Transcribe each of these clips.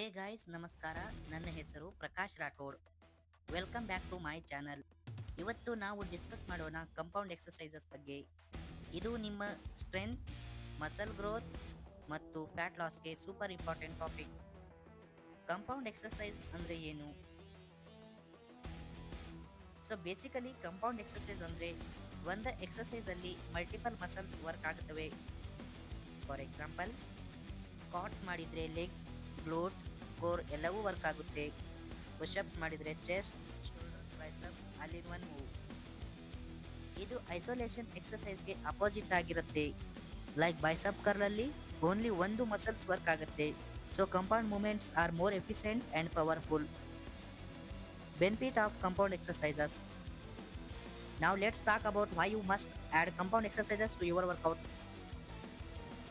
Hey guys, ನಮಸ್ಕಾರ. ನನ್ನ ಹೆಸರು Prakash Rathod. Welcome back to my channel ಇವತ್ತು ನಾವು ಡಿಸ್ಕಸ್ ಮಾಡೋಣ ಕಂಪೌಂಡ್ ಎಕ್ಸಸೈಸಸ್ ಬಗ್ಗೆ. ಇದು ನಿಮ್ಮ ಸ್ಟ್ರೆಂತ್ ಮಸಲ್ ಗ್ರೋತ್ ಮತ್ತು fat ಲಾಸ್ಗೆ super important topic compound exercise ಅಂದರೆ ಏನು? ಸೊ ಬೇಸಿಕಲಿ ಕಂಪೌಂಡ್ ಎಕ್ಸಸೈಸ್ ಅಂದರೆ ಒಂದು ಎಕ್ಸಸೈಸಲ್ಲಿ ಮಲ್ಟಿಪಲ್ ಮಸಲ್ಸ್ ವರ್ಕ್ ಆಗುತ್ತವೆ. ಫಾರ್ ಎಕ್ಸಾಂಪಲ್ ಸ್ಕಾಟ್ಸ್ ಮಾಡಿದರೆ ಲೆಗ್ಸ್ ಗ್ಲೋಟ್ಸ್ ಕೋರ್ ಎಲ್ಲವೂ ವರ್ಕ್ ಆಗುತ್ತೆ. ಪುಷಪ್ಸ್ ಮಾಡಿದರೆ ಚೆಸ್ಟ್, ಶೋಲ್ಡರ್, ಟ್ರೈಸಪ್ ಮೂವ್. ಇದು ಐಸೋಲೇಷನ್ ಎಕ್ಸಸೈಸ್ಗೆ ಅಪೋಸಿಟ್ ಆಗಿರುತ್ತೆ. ಲೈಕ್ ಬೈಸಪ್ ಕರ್ಲಲ್ಲಿ ಓನ್ಲಿ ಒಂದು ಮಸಲ್ಸ್ ವರ್ಕ್ ಆಗುತ್ತೆ. So compound movements are more efficient and powerful. Benefit of compound exercises ನಾವು let's talk about why you must add compound exercises to your workout.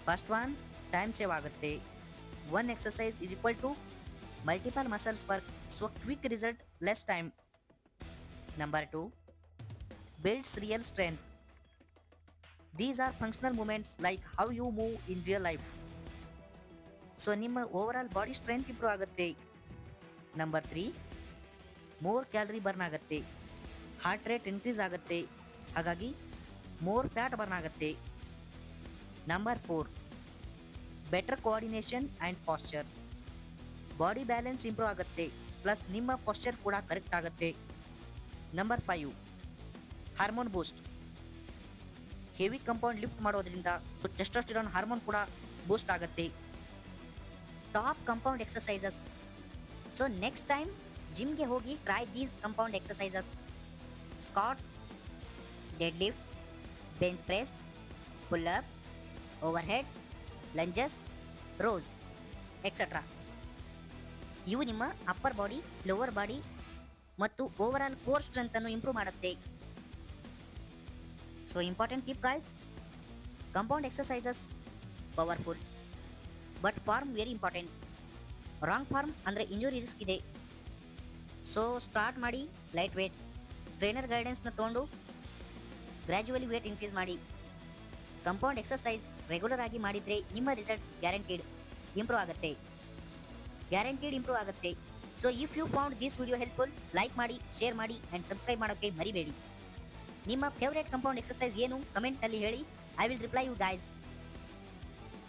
First one, time save ಆಗುತ್ತೆ. One exercise is equal to multiple muscles work so quick result less time number two builds real strength. These are functional movements like how you move in real life. So ನಿಮ್ಮ all body strength improve ಆಗುತ್ತೆ. Number three more calorie burn ಆಗುತ್ತೆ. Heart rate increase ಆಗುತ್ತೆ. ಹಾಗಾಗಿ more fat burn ಆಗುತ್ತೆ. Number four better coordination and posture body balance improve ಆಗುತ್ತೆ plus ನಿಮ್ಮ Pasteur ಕೂಡ correct ಆಗುತ್ತೆ number five hormone boost heavy compound lift ಮಾಡೋದ್ರಿಂದ ಟೆಸ್ಟೋಸ್ಟಿರಾನ್ ಹಾರ್ಮೋನ್ ಕೂಡ ಬೂಸ್ಟ್ ಆಗುತ್ತೆ top compound exercises so next time ಜಿಮ್ಗೆ ಹೋಗಿ try these compound exercises squats deadlift bench press pull up overhead lunges rows etcetera ಇವು ನಿಮ್ಮ upper body lower body ಮತ್ತು overall core strength ಅನ್ನು improve ಮಾಡುತ್ತೆ. So important tip guys compound exercises powerful but form very important wrong form ಅಂದರೆ injury risk ಇದೆ. So start ಮಾಡಿ light weight trainer ಗೈಡೆನ್ಸ್ನ ತೊಗೊಂಡು ಗ್ರ್ಯಾಜುವಲಿ ವೇಟ್ ಇನ್ಕ್ರೀಸ್ ಮಾಡಿ. Compound exercise regular ಆಗಿ ಮಾಡಿದರೆ ನಿಮ್ಮ ರಿಸಲ್ಟ್ಸ್ ಗ್ಯಾರಂಟಿಡ್ ಇಂಪ್ರೂವ್ ಆಗುತ್ತೆ. ಗ್ಯಾರಂಟಿಡ್ ಇಂಪ್ರೂವ್ ಆಗುತ್ತೆ. So if you found this video helpful like ಮಾಡಿ ಶೇರ್ ಮಾಡಿ ಆ್ಯಂಡ್ ಸಬ್ಸ್ಕ್ರೈಬ್ ಮಾಡೋಕ್ಕೆ ಮರಿಬೇಡಿ. ನಿಮ್ಮ ಫೇವ್ರೇಟ್ ಕಂಪೌಂಡ್ ಎಕ್ಸರ್ಸೈಸ್ ಏನು? ಕಮೆಂಟ್ನಲ್ಲಿ ಹೇಳಿ. I will reply you guys